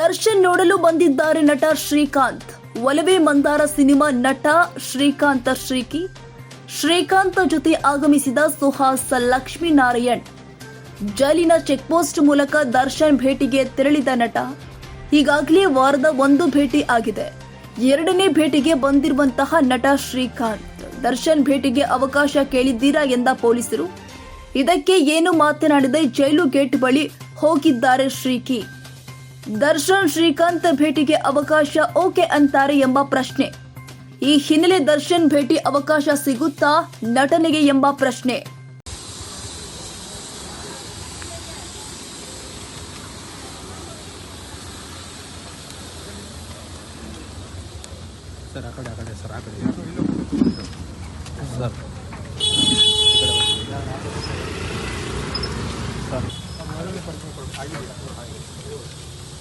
ದರ್ಶನ್ ನೋಡಲು ಬಂದಿದ್ದಾರೆ ನಟ ಶ್ರೀಕಾಂತ್. ಒಲವೆ ಮಂದಾರ ಸಿನಿಮಾ ನಟ ಶ್ರೀಕಾಂತ ಶ್ರೀಕಿ, ಶ್ರೀಕಾಂತ ಜೊತೆ ಆಗಮಿಸಿದ ಸುಹಾಸ್ ಲಕ್ಷ್ಮೀನಾರಾಯಣ್ ಜೈಲಿನ ಚೆಕ್ಪೋಸ್ಟ್ ಮೂಲಕ ದರ್ಶನ್ ಭೇಟಿಗೆ ತೆರಳಿದ ನಟ. ಈಗಾಗಲೇ ವಾರದ ಒಂದು ಭೇಟಿ ಆಗಿದೆ. ಎರಡನೇ ಭೇಟಿಗೆ ಬಂದಿರುವಂತಹ ನಟ ಶ್ರೀಕಾಂತ್. ದರ್ಶನ್ ಭೇಟಿಗೆ ಅವಕಾಶ ಕೇಳಿದ್ದೀರಾ ಎಂದ ಪೊಲೀಸರು. ಇದಕ್ಕೆ ಏನು ಮಾತನಾಡದೆ ಜೈಲು ಗೇಟ್ ಬಳಿ ಹೋಗಿದ್ದಾರೆ ಶ್ರೀಕಿ. ದರ್ಶನ್ ಶ್ರೀಕಾಂತ್ ಭೇಟಿಗೆ ಅವಕಾಶ ಓಕೆ ಅಂತಾರೆ ಎಂಬ ಪ್ರಶ್ನೆ. ಈ ಹಿನ್ನೆಲೆ ದರ್ಶನ್ ಭೇಟಿ ಅವಕಾಶ ಸಿಗುತ್ತಾ ನಟನೆಗೆ ಎಂಬ ಪ್ರಶ್ನೆ.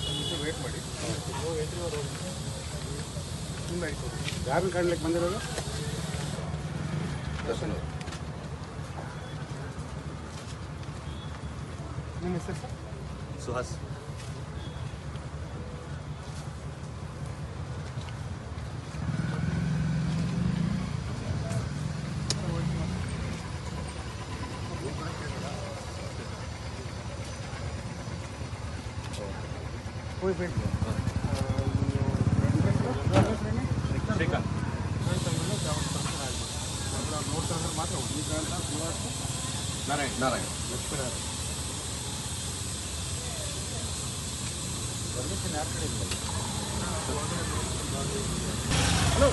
ಆ ಮಾಡಿ. ಯಾರನ್ನ ಕಾಣ್ಲಿಕ್ಕೆ ಬಂದಿರೋದು? ದರ್ಶನ್ ನಿಮ್ಮ ಹೆಸರು ಸರ್? ಸುಹಾಸ್. ಹೋಗ್ಬೇಕು ಶ್ರೀಕಾಂತ್ ನೋಡ್ತಾರೆ ಮಾತ್ರ ಶ್ರೀಕಾಂತ ಸುಹಾಸ್ ನಾರಾಯಣ್ ನಾರಾಯಣ್ ಲಕ್ಷ್ಮೀನಾರಾಯಣ ಪರ್ಮಿಷನ್ ಯಾರ ಕಡೆ ಇಲ್ಲ ಹಲೋ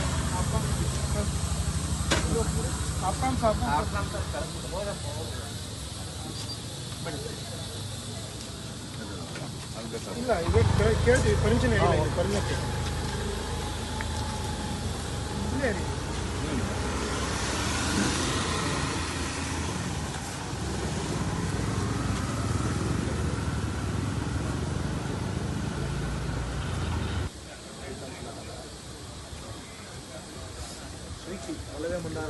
ಆಪ್ಕಾನ್ ಸಾಬ್ ಇಲ್ಲ ಇದು ಕೇ- ಕೇಳ್ತೀವಿ ಪರ್ಮಿಷನ್ ಹೇಳಿಲ್ಲ ಪರ್ಮಿಷನ್ ಇಲ್ಲೇ ರೀ ಶ್ರೀಕಿ ಒಳ್ಳೆಯ ಮುಂದಾರ